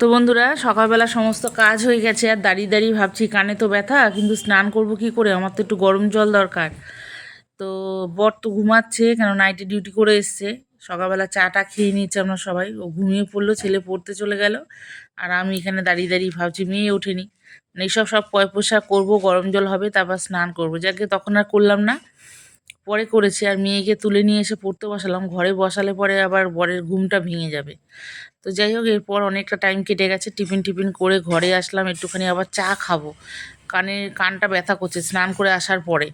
তো বন্ধুরা, সকালবেলা সমস্ত কাজ হয়ে গেছে, আর দাঁড়িয়ে দাঁড়িয়ে ভাবছি, কানে তো ব্যথা, কিন্তু স্নান করব কি করে? আমার তো একটু গরম জল দরকার। তো বর তো ঘুমাচ্ছে, কেন নাইটে ডিউটি করে এসছে। সকালবেলা চাটা খেয়ে নিচ্ছে আমরা সবাই। ও ঘুমিয়ে পড়ল, ছেলে পড়তে চলে গেল। আর আমি এখানে দাঁড়িয়ে দাঁড়িয়ে ভাবছি, মেয়ে ওঠেনি। মানে এইসব সব পয় পোশাক করব, গরম জল হবে, তারপর স্নান করব। যাকে তখন আর করলাম না। পরে করেছি আর মেয়েকে তুলে নিয়ে এসে পড়তে বসালাম। ঘরে বসালে পরে আবার বরের ঘুমটা ভেঙে যাবে। তো যাই হোক, এরপর অনেকটা টাইম কেটে গেছে। টিফিন টিফিন করে ঘরে আসলাম, একটুখানি আবার চা খাব। কানে, কানটা ব্যথা করছে, স্নান করে আসার পরে।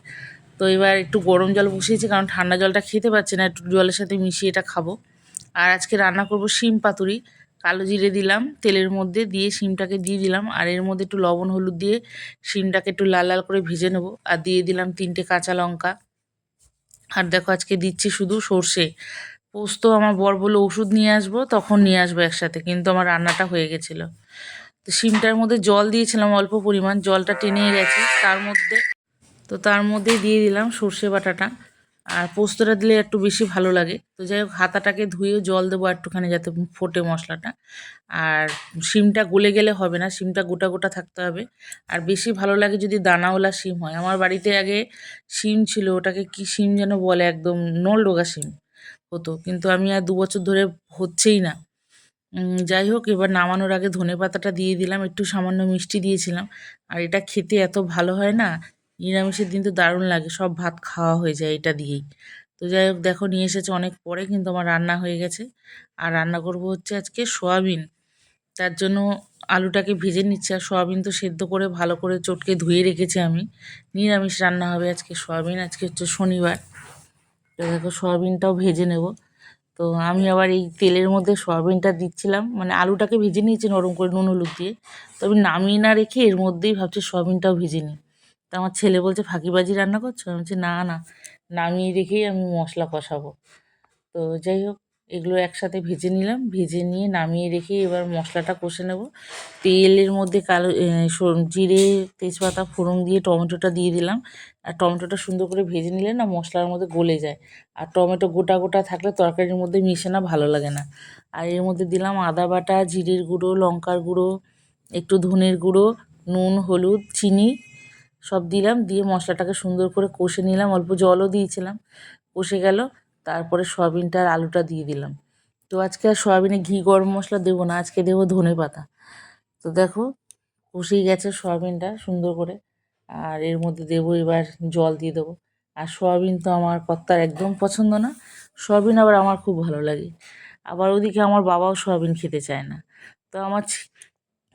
তো এবার একটু গরম জল বসিয়েছি, কারণ ঠান্ডা জলটা খেতে পারছি না, একটু জলের সাথে মিশিয়ে এটা খাব। আর আজকে রান্না করব শিম পাতুরি। কালো জিরে দিলাম, তেলের মধ্যে দিয়ে শিমটাকে দিয়ে দিলাম। আর এর মধ্যে একটু লবণ, হলুদ দিয়ে শিমটাকে একটু লাল লাল করে ভেজে নেব। আর দিয়ে দিলাম তিনটে কাঁচা লঙ্কা। আর দেখো আজকে দিচ্ছি শুধু সর্ষে। পোস্ত আমার বর বলে ওষুধ নিয়ে আসব, তখন নিয়ে আসব একসাথে। কিন্তু আমার রান্নাটা হয়ে গেছিল। তো সিমটার মধ্যে জল দিয়েছিলাম অল্প পরিমাণ, জলটা টেনে গেছে তার মধ্যে, তো তার মধ্যে দিয়ে দিলাম সর্ষে বাটাটা। আর পোস্তটা দিলে একটু বেশি ভালো লাগে। তো যাই হোক, হাতাটাকে ধুয়ে জল দেবো একটুখানি যাতে ফোটে মশলাটা। আর শিমটা গলে গেলে হবে না, শিমটা গোটা গোটা থাকতে হবে। আর বেশি ভালো লাগে যদি দানাওয়ালা শিম হয়। আমার বাড়িতে আগে শিম ছিল, ওটাকে কি শিম যেন বলে একদম, নলডোগা শিম হতো। কিন্তু আমি আর দু বছর ধরে হচ্ছেই না। যাই হোক, এবার নামানোর আগে ধনে পাতাটা দিয়ে দিলাম, একটু সামান্য মিষ্টি দিয়েছিলাম। আর এটা খেতে এত ভালো হয় না নিরামিষের দিন তো দারুণ লাগে, সব ভাত খাওয়া হয়ে যায় এটা দিয়েই। তো যাই হোক, দেখো নিয়ে এসেছে অনেক পরে, কিন্তু আমার রান্না হয়ে গেছে। আর রান্না করব হচ্ছে আজকে সোয়াবিন। তার জন্য আলুটাকে ভেজে নিচ্ছি, আর সোয়াবিন তো সেদ্ধ করে, ভালো করে চটকে ধুয়ে রেখেছি আমি। নিরামিষ রান্না হবে আজকে সোয়াবিন, আজকে হচ্ছে শনিবার। তো দেখো সোয়াবিনটাও ভেজে নেব। তো আমি আবার এই তেলের মধ্যে সোয়াবিনটা দিচ্ছিলাম মানে আলুটাকে ভেজে নিয়েছি নরম করে নুন, হলুদ দিয়ে। তো আমি নামিয়ে না রেখে এর মধ্যেই ভাবছি সোয়াবিনটাও ভেজে নিই। তো আমার ছেলে বলছে ফাঁকিবাজি রান্না করছ? আমি বলছি, না না, নামিয়ে রেখেই আমি মশলা কষাবো। তো যাই হোক, এগুলো একসাথে ভেজে নিলাম। ভেজে নিয়ে নামিয়ে রেখে এবার মশলাটা কষে নেব। তেলের মধ্যে কালো জিরে, তেজপাতা, ফোড়ন দিয়ে টমেটোটা দিয়ে দিলাম। আর টমেটোটা সুন্দর করে ভেজে নিলে না মশলার মধ্যে গলে যায়। আর টমেটো গোটা গোটা থাকলে তরকারির মধ্যে মিশে না, ভালো লাগে না। আর এর মধ্যে দিলাম আদা বাটা, জিরের গুঁড়ো, লঙ্কার গুঁড়ো, একটু ধনের গুঁড়ো, নুন, হলুদ, চিনি সব দিলাম, দিয়ে মশলাটাকে সুন্দর করে কষে নিলাম, অল্প জলও দিয়েছিলাম। কষে গেল, তারপরে সয়াবিনটা আর আলুটা দিয়ে দিলাম। তো আজকে আর সয়াবিনে ঘি, গরম মশলা দেবো না, আজকে দেবো ধনে পাতা। তো দেখো, কষেই গেছে সয়াবিনটা সুন্দর করে, আর এর মধ্যে দেবো এবার জল দিয়ে দেবো। আর সয়াবিন তো আমার কর্তার একদম পছন্দ না, সয়াবিন আবার আমার খুব ভালো লাগে। আবার ওদিকে আমার বাবাও সয়াবিন খেতে চায় না। তো আমার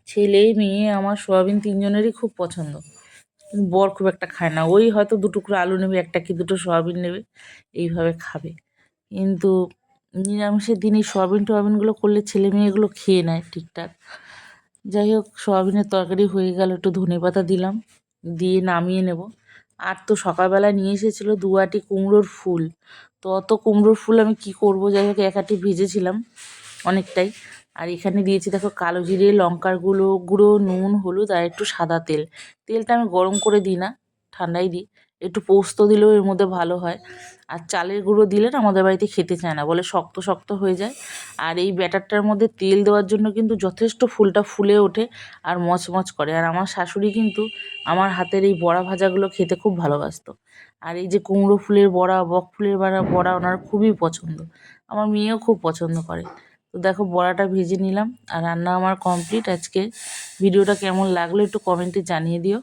ছেলে, মেয়ে, আমার সয়াবিন তিনজনেরই খুব পছন্দ। কিন্তু বর খুব একটা খায় না। ওই হয়তো দু টুকরো আলু নেবে, একটা কি দুটো সয়াবিন নেবে, এইভাবে খাবে। কিন্তু নিরামিষের দিন এই সয়াবিন টয়াবিনগুলো করলে ছেলে মেয়েগুলো খেয়ে নেয় ঠিকঠাক। যাই হোক, সয়াবিনের তরকারি হয়ে গেল, একটু ধনে পাতা দিলাম, দিয়ে নামিয়ে নেব। আর তো সকালবেলা নিয়ে এসেছিল দু আটি কুমড়োর ফুল। তো অত কুমড়োর ফুল আমি কি করব? যাই হোক, এক আটি ভেজেছিলাম অনেকটাই। আর এখানে দিয়েছি দেখো কালো জিরে, লঙ্কার গুঁড়ো গুঁড়ো, নুন, হলুদ আর একটু সাদা তেল। তেলটা আমি গরম করে দিই না, ঠান্ডাই দিই। একটু পোস্ত দিলেও এর মধ্যে ভালো হয়। আর চালের গুঁড়ো দিলে না আমাদের বাড়িতে খেতে চায় না, বলে শক্ত শক্ত হয়ে যায়। আর এই ব্যাটারটার মধ্যে তেল দেওয়ার জন্য কিন্তু যথেষ্ট ফুলটা ফুলে ওঠে আর মচমচ করে। আর আমার শাশুড়ি কিন্তু আমার হাতের এই বড়া ভাজাগুলো খেতে খুব ভালোবাসতো। আর এই যে কুমড়ো ফুলের বড়া, বক ফুলের বড়া বড়া ওনার খুবই পছন্দ। আমার মেয়েও খুব পছন্দ করে। তো দেখো বড়াটা ভেজে নিলাম আর রান্না আমার কমপ্লিট আজকে ভিডিওটা কেমন লাগল একটু কমেন্টে জানিয়ে দিও।